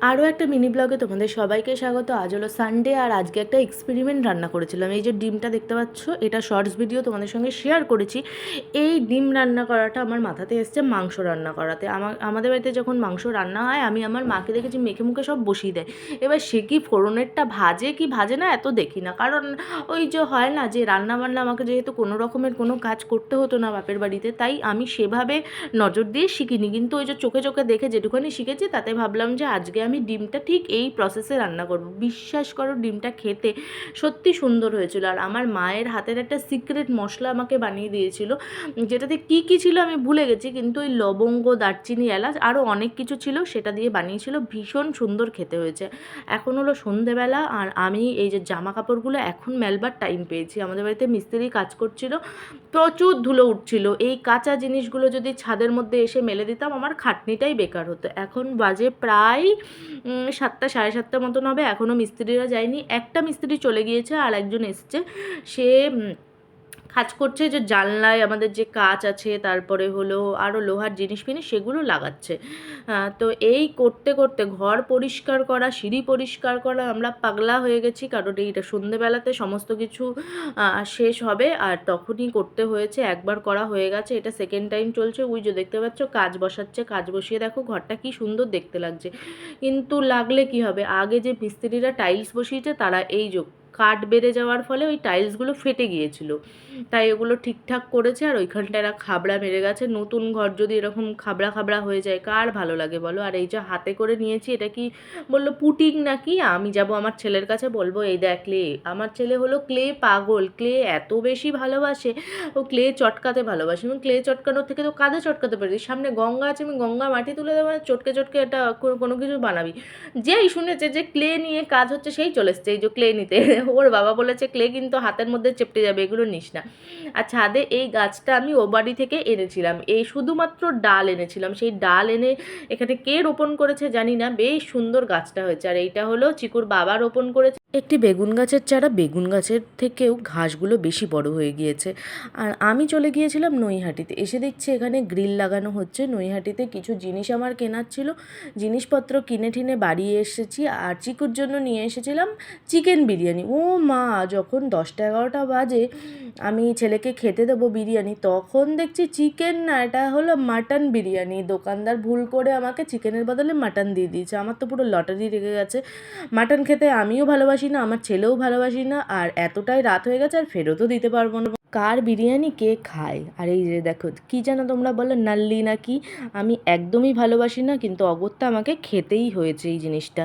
আরও একটা মিনি ব্লগে তোমাদের সবাইকে স্বাগত। আজ হলো সানডে আর আজকে একটা এক্সপেরিমেন্ট রান্না করেছিলাম। এই যে ডিমটা দেখতে পাচ্ছ, এটা শর্টস ভিডিও তোমাদের সঙ্গে শেয়ার করেছি। এই ডিম রান্না করাটা আমার মাথাতে এসছে মাংস রান্না করাতে। আমার আমাদের বাড়িতে যখন মাংস রান্না হয়, আমি আমার মাকে দেখেছি মেখে মুখে সব বসিয়ে দেয়। এবার সে কি ফোড়নেরটা ভাজে কি ভাজে না এত দেখি না। কারণ ওই যে হয় না যে রান্না বান্না আমাকে যেহেতু কোনো রকমের কোনো কাজ করতে হতো না বাপের বাড়িতে, তাই আমি সেভাবে নজর দিয়ে শিখিনি। কিন্তু ওই যে চোখে চোখে দেখে যেটুখানি শিখেছি, তাতে ভাবলাম যে আজকে আমি ডিমটা ঠিক এই প্রসেসে রান্না করব। বিশ্বাস করো ডিমটা খেতে সত্যি সুন্দর হয়েছিল। আর আমার মায়ের হাতের একটা সিক্রেট মশলা আমাকে বানিয়ে দিয়েছিল, যেটাতে কি কি ছিল আমি ভুলে গেছি, কিন্তু ওই লবঙ্গ, দারচিনি, এলাচ আরও অনেক কিছু ছিল, সেটা দিয়ে বানিয়েছিল। ভীষণ সুন্দর খেতে হয়েছে। এখন হলো সন্ধেবেলা, আর আমি এই যে জামা কাপড়গুলো এখন মেলবার টাইম পেয়েছি। আমাদের বাড়িতে মিস্ত্রি কাজ করছিল, প্রচুর ধুলো উঠছিল। এই কাঁচা জিনিসগুলো যদি ছাদের মধ্যে এসে মেলে দিতাম, আমার খাটনিটাই বেকার হতো। এখন বাজে প্রায় সাতটা, সাড়ে সাতটার মতন হবে। এখনও মিস্ত্রিরা যায়নি। একটা মিস্ত্রি চলে গিয়েছে আর একজন এসছে। সে কাজ করছে, যে জানলায় আমাদের যে কাচ আছে, তারপরে হলো আরও লোহার জিনিস ফিনিস সেগুলো লাগাচ্ছে। তো এই করতে করতে ঘর পরিষ্কার করা, সিঁড়ি পরিষ্কার করা, আমরা পাগলা হয়ে গেছি, কারণ এইটা সন্ধেবেলাতে সমস্ত কিছু শেষ হবে। আর তখনই করতে হয়েছে, একবার করা হয়ে গেছে, এটা সেকেন্ড টাইম চলছে। ওই যে দেখতে পাচ্ছ, কাজ বসাচ্ছে, কাজ বসিয়ে দেখো ঘরটা কি সুন্দর দেখতে লাগছে। কিন্তু লাগলে কি হবে? আগে যে মিস্ত্রিরা টাইলস বসিয়েছে, তারা এই যে কাঠ বেড়ে যাওয়ার ফলে ওই টাইলসগুলো ফেটে গিয়েছিল। তাই ওগুলো ঠিকঠাক করেছে আর ওইখানটা এরা খাবড়া মেরে গেছে। নতুন ঘর যদি এরকম খাবড়া খাবড়া হয়ে যায়, কার ভালো লাগে বলো? আর এই যে হাতে করে নিয়েছি, এটা কি বলল পুটিং নাকি? আমি যাব আমার ছেলের কাছে বলব, এই দেখ ক্লে, আমার ছেলে হলো ক্লে পাগল। ক্লে এত বেশি ভালোবাসে। ও ক্লে চটকাতে ভালোবাসে। এবং ক্লে চটকানোর থেকে তো কাঁধে চটকাতে পারি। সামনে গঙ্গা আছে, আমি গঙ্গা মাটি তুলে দেবো চটকে চটকে এটা কোনো কিছু বানাবি। যেই শুনেছে যে ক্লে নিয়ে কাজ হচ্ছে, সেই চলে এসছে। এই যে ক্লে নিতে। ওর বাবা বলেছে, ক্লে কিন্তু হাতের মধ্যে চেপটে যাবে, এগুলো নিস না। আর ছাদে এই গাছটা আমি ও বাড়ি থেকে এনেছিলাম। এই শুধুমাত্র ডাল এনেছিলাম। সেই ডাল এনে এখানে কে রোপণ করেছে জানি না। বেশ সুন্দর গাছটা হয়েছে। আর এইটা হলো চিকুর বাবা রোপণ করেছে। একটি বেগুন গাছের চারা, বেগুন গাছের থেকেও ঘাসগুলো বেশি বড় হয়ে গিয়েছে। আর আমি চলে গিয়েছিলাম নৈহাটিতে। এসে দেখছি এখানে গ্রিল লাগানো হচ্ছে। নৈহাটিতে কিছু জিনিস আমার কেনার ছিল। জিনিসপত্র কিনে ঠিনে বাড়ি এসেছি। আর চিকুর জন্য নিয়ে এসেছিলাম চিকেন বিরিয়ানি। ও মা, যখন দশটা এগারোটা বাজে, আমি ছেলেকে খেতে দেবো বিরিয়ানি, তখন দেখছি চিকেন না, এটা হলো মাটন বিরিয়ানি। দোকানদার ভুল করে আমাকে চিকেনের বদলে মাটন দিয়ে দিয়েছে। আমার তো পুরো লটারি রেগে গেছে। মাটন খেতে আমিও ভালোবাসি না, আমার ছেলেও ভালোবাসি না, আর এতটাই রাত হয়ে গেছে, আর ফেরতও দিতে পারব না। কার বিরিয়ানি কে খায়? আর এই যে দেখো, কী জানো তোমরা বলো, নাল্লি নাকি? আমি একদমই ভালোবাসি না, কিন্তু অগত্যা আমাকে খেতেই হয়েছে এই জিনিসটা।